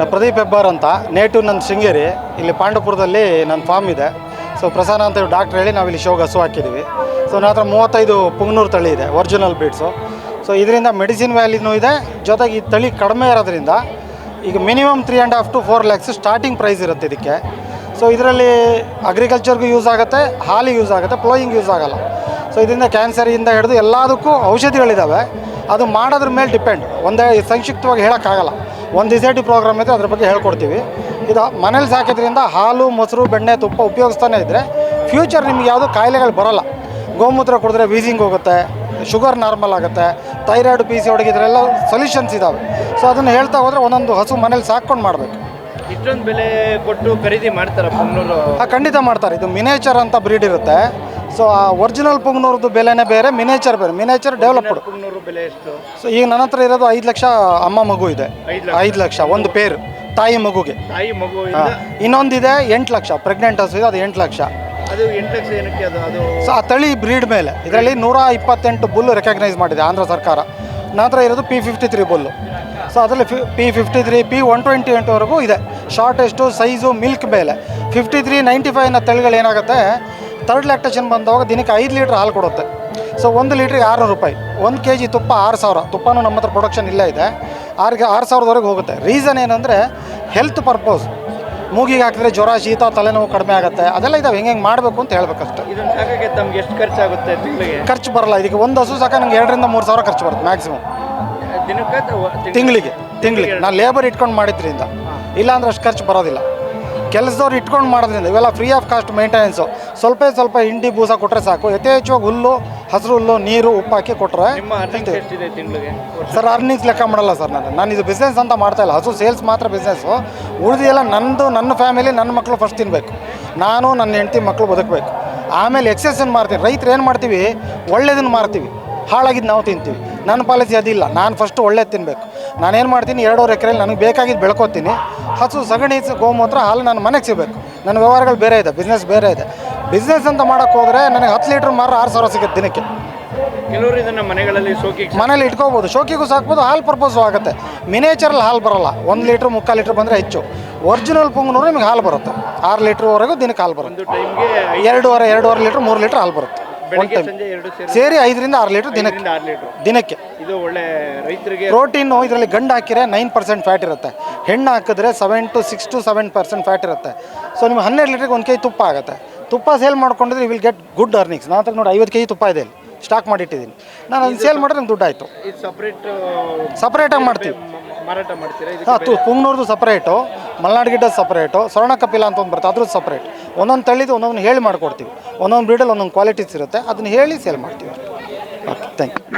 ಪ್ರದೀಪ್ ಹೆಬ್ಬಾರ್ ಅಂತ ನೇಟಿವ್ ನನ್ನ ಶೃಂಗೇರಿ, ಇಲ್ಲಿ ಪಾಂಡವಪುರದಲ್ಲಿ ನನ್ನ ಫಾರ್ಮ್ ಇದೆ. ಸೊ ಪ್ರಸಾದ ಅಂತ ಡಾಕ್ಟ್ರ್ ಹೇಳಿ ನಾವಿಲ್ಲಿ ಶೋಗೆ ಹಸು ಹಾಕಿದ್ದೀವಿ ಸೊ ನನ್ನ ಹತ್ರ ಮೂವತ್ತೈದು ಪುಂಗ್ನೂರು ತಳಿ ಇದೆ ಒರಿಜಿನಲ್ ಬ್ರೀಡ್ಸು ಸೊ ಇದರಿಂದ ಮೆಡಿಸಿನ್ ವ್ಯಾಲ್ಯೂನೂ ಇದೆ, ಜೊತೆಗೆ ಈ ತಳಿ ಕಡಿಮೆ ಇರೋದ್ರಿಂದ ಈಗ minimum three and half to four lakhs starting price ಇರುತ್ತೆ ಇದಕ್ಕೆ. ಸೊ ಇದರಲ್ಲಿ ಅಗ್ರಿಕಲ್ಚರ್ಗೂ ಯೂಸ್ ಆಗುತ್ತೆ, ಹಾಲಿಗೆ ಯೂಸ್ ಆಗುತ್ತೆ ಪ್ಲೋಯಿಂಗ್ ಯೂಸ್ ಆಗಲ್ಲ. ಸೊ ಇದರಿಂದ ಕ್ಯಾನ್ಸರಿಂದ ಹಿಡಿದು ಎಲ್ಲದಕ್ಕೂ ಔಷಧಿಗಳಿದ್ದಾವೆ ಅದು ಮಾಡೋದ್ರ ಮೇಲೆ ಡಿಪೆಂಡ್ ಒಂದೇ ಸಂಕ್ಷಿಪ್ತವಾಗಿ ಹೇಳೋಕ್ಕಾಗಲ್ಲ. ಒಂದು ಡಿಸೈಟಿ ಪ್ರೋಗ್ರಾಮ್ ಇದೆ ಅದ್ರ ಬಗ್ಗೆ ಹೇಳ್ಕೊಡ್ತೀವಿ. ಇದು ಮನೇಲಿ ಸಾಕಿದ್ರಿಂದ ಹಾಲು ಮೊಸರು ಬೆಣ್ಣೆ ತುಪ್ಪ ಉಪಯೋಗಿಸ್ತಾನೆ ಇದ್ದರೆ ಫ್ಯೂಚರ್ ನಿಮ್ಗೆ ಯಾವುದೂ ಕಾಯಿಲೆಗಳು ಬರೋಲ್ಲ. ಗೋಮೂತ್ರ ಕುಡಿದ್ರೆ ವೀಸಿಂಗ್ ಹೋಗುತ್ತೆ ಶುಗರ್ ನಾರ್ಮಲ್ ಆಗುತ್ತೆ ಥೈರಾಯ್ಡ್ ಪಿ ಸಿ ಹೊಡಗಿದ್ರೆಲ್ಲ ಇದರೆಲ್ಲ ಸೊಲ್ಯೂಷನ್ಸ್ ಇದ್ದಾವೆ ಸೊ ಅದನ್ನು ಹೇಳ್ತಾ ಹೋದರೆ ಒಂದೊಂದು ಹಸು ಮನೇಲಿ ಸಾಕ್ಕೊಂಡು ಮಾಡಬೇಕು. ಇಷ್ಟೊಂದು ಬೆಲೆ ಕೊಟ್ಟು ಖರೀದಿ ಮಾಡ್ತಾರೆ ಆ ಖಂಡಿತ ಮಾಡ್ತಾರೆ. ಇದು ಮಿನೇಚರ್ ಅಂತ ಬ್ರೀಡ್ ಇರುತ್ತೆ. ಸೊ ಆ ಒರಿಜಿನಲ್ ಪುಂಗ್ನೂರ್ದು ಬೆಲೆನೇ ಬೇರೆ ಮಿನೇಚರ್ ಬೇರೆ. ಮಿನೇಚರ್ ಡೆವಲಪ್ಡ್ ಪುಂಗ್ನೂರು ಬೆಲೆ ಎಷ್ಟು? ಸೊ ಈಗ ನನ್ನ ಹತ್ರ ಇರೋದು ಐದು ಲಕ್ಷ ಅಮ್ಮ ಮಗು ಇದೆ. ಐದು ಐದು ಲಕ್ಷ ಒಂದು ಪೇರು ತಾಯಿ ಮಗುಗೆ. ತಾಯಿ ಮಗು ಹಾಂ. ಇನ್ನೊಂದಿದೆ ಎಂಟು ಲಕ್ಷ. ಪ್ರೆಗ್ನೆಂಟ್ ಹಸು ಇದೆ ಅದು ಎಂಟು ಲಕ್ಷ. ಅದು ಎಂಟು ಲಕ್ಷ ಏನಕ್ಕೆ ಅದು? ಅದು ಸೊ ಆ ತಳಿ ಬ್ರೀಡ್ ಮೇಲೆ. ಇದರಲ್ಲಿ ನೂರ ಇಪ್ಪತ್ತೆಂಟು ಬುಲ್ ರೆಕಗ್ನೈಸ್ ಮಾಡಿದೆ ಆಂಧ್ರ ಸರ್ಕಾರ. ನನ್ನ ಹತ್ರ ಇರೋದು P fifty three bull so ಅದರಲ್ಲಿ P P fifty three P one twenty ಎಂಟುವರೆಗೂ ಇದೆ. ಶಾರ್ಟೆಸ್ಟು ಸೈಜು ಮಿಲ್ಕ್ ಮೇಲೆ. ಫಿಫ್ಟಿ ತ್ರೀ ನೈಂಟಿ ಫೈವ್ನ ತಳಿಗಳು ಏನಾಗುತ್ತೆ? ತರ್ಡ್ ಲ್ಯಾಕ್ಟೇಷನ್ ಬಂದಾಗ ದಿನಕ್ಕೆ ಐದು ಲೀಟ್ರ್ ಹಾಲು ಕೊಡುತ್ತೆ. ಸೊ ಒಂದು ಲೀಟ್ರಿಗೆ ಆರುನೂರು ರೂಪಾಯಿ. ಒಂದು ಕೆ ಜಿ ತುಪ್ಪ ಆರು ಸಾವಿರ. ತುಪ್ಪನೂ ನಮ್ಮ ಹತ್ರ ಪ್ರೊಡಕ್ಷನ್ ಇಲ್ಲೇ ಇದೆ. ಆರಿಗೆ ಆರು ಸಾವಿರದವರೆಗೆ ಹೋಗುತ್ತೆ. ರೀಸನ್ ಏನಂದರೆ ಹೆಲ್ತ್ ಪರ್ಪೋಸ್ ಮೂಗಿಗೆ ಹಾಕಿದ್ರೆ ಜ್ವರ ಶೀತ ತಲೆನೋವು ಕಡಿಮೆ ಆಗುತ್ತೆ. ಅದೆಲ್ಲ ಇದಾವೆ. ಹೆಂಗೆ ಹೆಂಗೆ ಮಾಡಬೇಕು ಅಂತ ಹೇಳ್ಬೇಕಷ್ಟೆ. ಅಷ್ಟು ತಮ್ಗೆ? ಎಷ್ಟು ಖರ್ಚಾಗುತ್ತೆ ತಿಂಗಳಿಗೆ? ಖರ್ಚು ಬರಲ್ಲ. ಇದಕ್ಕೆ ಒಂದು ಹಸು ಸಾಕ ನಂಗೆ ಎರಡರಿಂದ ಮೂರು ಸಾವಿರ ಖರ್ಚು ಬರುತ್ತೆ ಮ್ಯಾಕ್ಸಿಮಮ್ ದಿನಕ್ಕೆ ತಿಂಗಳಿಗೆ? ತಿಂಗಳಿಗೆ. ನಾನು ಲೇಬರ್ ಇಟ್ಕೊಂಡು ಮಾಡಿದ್ರಿಂದ. ಇಲ್ಲಾಂದ್ರೆ ಅಷ್ಟು ಖರ್ಚು ಬರೋದಿಲ್ಲ. ಕೆಲಸದವ್ರು ಇಟ್ಕೊಂಡು ಮಾಡೋದ್ರಿಂದ ಇವೆಲ್ಲ ಫ್ರೀ ಆಫ್ ಕಾಸ್ಟ್ ಮೇಂಟೆನೆನ್ಸು ಸ್ವಲ್ಪ ಸ್ವಲ್ಪ ಹಿಂಡಿ ಬೂಸ ಕೊಟ್ಟರೆ ಸಾಕು. ಯಥೇಚ್ಛವಾಗಿ ಹುಲ್ಲು ಹಸಿರು ಹುಲ್ಲು ನೀರು ಉಪ್ಪು ಹಾಕಿ ಕೊಟ್ಟರೆ ಸರ್ ಅರ್ನಿಂಗ್ಸ್ ಲೆಕ್ಕ ಮಾಡಲ್ಲ ಸರ್ ನಾನು. ನಾನು ಇದು ಬಿಸ್ನೆಸ್ ಅಂತ ಮಾಡ್ತಾ ಇಲ್ಲ. ಹಸು ಸೇಲ್ಸ್ ಮಾತ್ರ ಬಿಸ್ನೆಸ್ಸು ಉಳಿದೆಲ್ಲ ನನ್ನದು ನನ್ನ ಫ್ಯಾಮಿಲಿ ನನ್ನ ಮಕ್ಕಳು ಫಸ್ಟ್ ತಿನ್ನಬೇಕು ನಾನು ನನ್ನ ಹೆಂಡತಿ ಮಕ್ಕಳು ಬದುಕಬೇಕು. ಆಮೇಲೆ ಎಕ್ಸೆಸನ್ ಮಾಡ್ತೀನಿ ರೈತರು ಏನು ಮಾಡ್ತೀವಿ? ಒಳ್ಳೇದನ್ನು ಮಾರ್ತೀವಿ. ಹಾಳಾಗಿದ್ದು ನಾವು ತಿಂತೀವಿ. ನನ್ನ ಪಾಲಿಸಿ ಅದಿಲ್ಲ. ನಾನು ಫಸ್ಟ್ ಒಳ್ಳೇದು ತಿನ್ನಬೇಕು ನಾನೇನು ಮಾಡ್ತೀನಿ? ಎರಡೂವರೆ ಎಕರೆಯಲ್ಲಿ ನನಗೆ ಬೇಕಾಗಿದ್ದು ಬೆಳ್ಕೊತೀನಿ. ಹಸು ಸಗಣಿ ಗೋಮೂತ್ರ ಹಾಲು ನಾನು ಮನೆಗೆ ಸಿಗಬೇಕು. ನನ್ನ ವ್ಯವಹಾರಗಳು ಬೇರೆ ಇದೆ ಬಿಸ್ನೆಸ್ ಬೇರೆ ಇದೆ. ಬಿಸ್ನೆಸ್ ಅಂತ ಮಾಡೋಕ್ಕೆ ಹೋದರೆ ನನಗೆ ಹತ್ತು ಲೀಟ್ರ್ ಮಾರ ಆರು ಸಾವಿರ ಸಿಗುತ್ತೆ ದಿನಕ್ಕೆ. ಕೆಲವರು ಇದನ್ನ ಮನೆಗಳಲ್ಲಿ ಶೋಕಿಗೆ ಮನೇಲಿ ಇಟ್ಕೋಬೋದು ಶೋಕಿಗೂ ಸಾಕ್ಬೋದು ಹಾಲು ಪರ್ಪೋಸು ಆಗುತ್ತೆ. ಮಿನೇಚರಲ್ಲಿ ಹಾಲು ಬರೋಲ್ಲ ಒಂದು ಲೀಟ್ರ್ ಮುಕ್ಕಾಲು ಲೀಟ್ರ್ ಬಂದರೆ ಹೆಚ್ಚು. ಒರಿಜಿನಲ್ ಪುಂಗ್ನೂರು ನಿಮಗೆ ಹಾಲು ಬರುತ್ತೆ. ಆರು ಲೀಟ್ರ್ವರೆಗೂ ದಿನಕ್ಕೆ ಹಾಲು ಬರುತ್ತೆ. ಎರಡೂವರೆ ಎರಡೂವರೆ ಲೀಟ್ರ್ ಮೂರು ಲೀಟ್ರ್ ಹಾಲು ಬರುತ್ತೆ. ಸೇರಿ ಐದರಿಂದ ಆರು ಲೀಟ್ರ್ ದಿನಕ್ಕೆ. ದಿನಕ್ಕೆ. ಇದು ಒಳ್ಳೆ ರೈತರಿಗೆ ಪ್ರೋಟೀನು ಇದರಲ್ಲಿ ಗಂಡು ಹಾಕಿದ್ರೆ ನೈನ್ ಪರ್ಸೆಂಟ್ ಫ್ಯಾಟ್ ಇರುತ್ತೆ. ಹೆಣ್ಣು ಹಾಕಿದ್ರೆ seven to six to seven percent fat ಇರುತ್ತೆ. ಸೊ ನಿಮ್ಗೆ ಹನ್ನೆರಡು ಲೀಟ್ರಿಗೆ ಒಂದು ಕೆ ಜಿ ತುಪ್ಪ ಆಗುತ್ತೆ. ತುಪ್ಪ ಸೇಲ್ ಮಾಡ್ಕೊಂಡಿದ್ರೆ ವಿಲ್ ಗೆಟ್ ಗುಡ್ ಅರ್ನಿಂಗ್ಸ್ ನಾನು ನೋಡಿ ಐವತ್ತು ಕೆ ಜಿ ತುಪ್ಪ ಇದೆ ಇಲ್ಲಿ. ಸ್ಟಾಕ್ ಮಾಡಿಟ್ಟಿದ್ದೀನಿ. ನಾನು ಅದನ್ನು ಸೇಲ್ ಮಾಡಿದ್ರೆ ನಂಗೆ ದುಡ್ಡು ಆಯಿತು. ಸಪ್ರೇಟ್ ಸಪ್ರೇಟಾಗಿ ಮಾಡ್ತೀವಿ. ಮಾರಾಟ ಮಾಡ್ತೀರಾ? ಹಾಂ ತು ಪುಂಗ್ನೂರ್ದು ಸಪ್ರೇಟು ಮಲ್ನಾಡ್ ಗಿಡ್ಡ ಸಪ್ರೇಟು ಸ್ವರ್ಣ ಕಪಿಲ ಅಂತ ಒಂದು ಬರುತ್ತೆ ಅದ್ರದ್ದು ಸಪ್ರೇಟ್ ಒಂದೊಂದು ತಳಿದು ಒಂದೊಂದು ಹೇಳಿ ಮಾಡಿಕೊಡ್ತೀವಿ. ಒಂದೊಂದು ಬ್ರೀಡಲ್ಲಿ ಒಂದೊಂದು ಕ್ವಾಲಿಟೀಸ್ ಇರುತ್ತೆ ಅದನ್ನ ಹೇಳಿ ಸೇಲ್ ಮಾಡ್ತೀವಿ. Okay thank you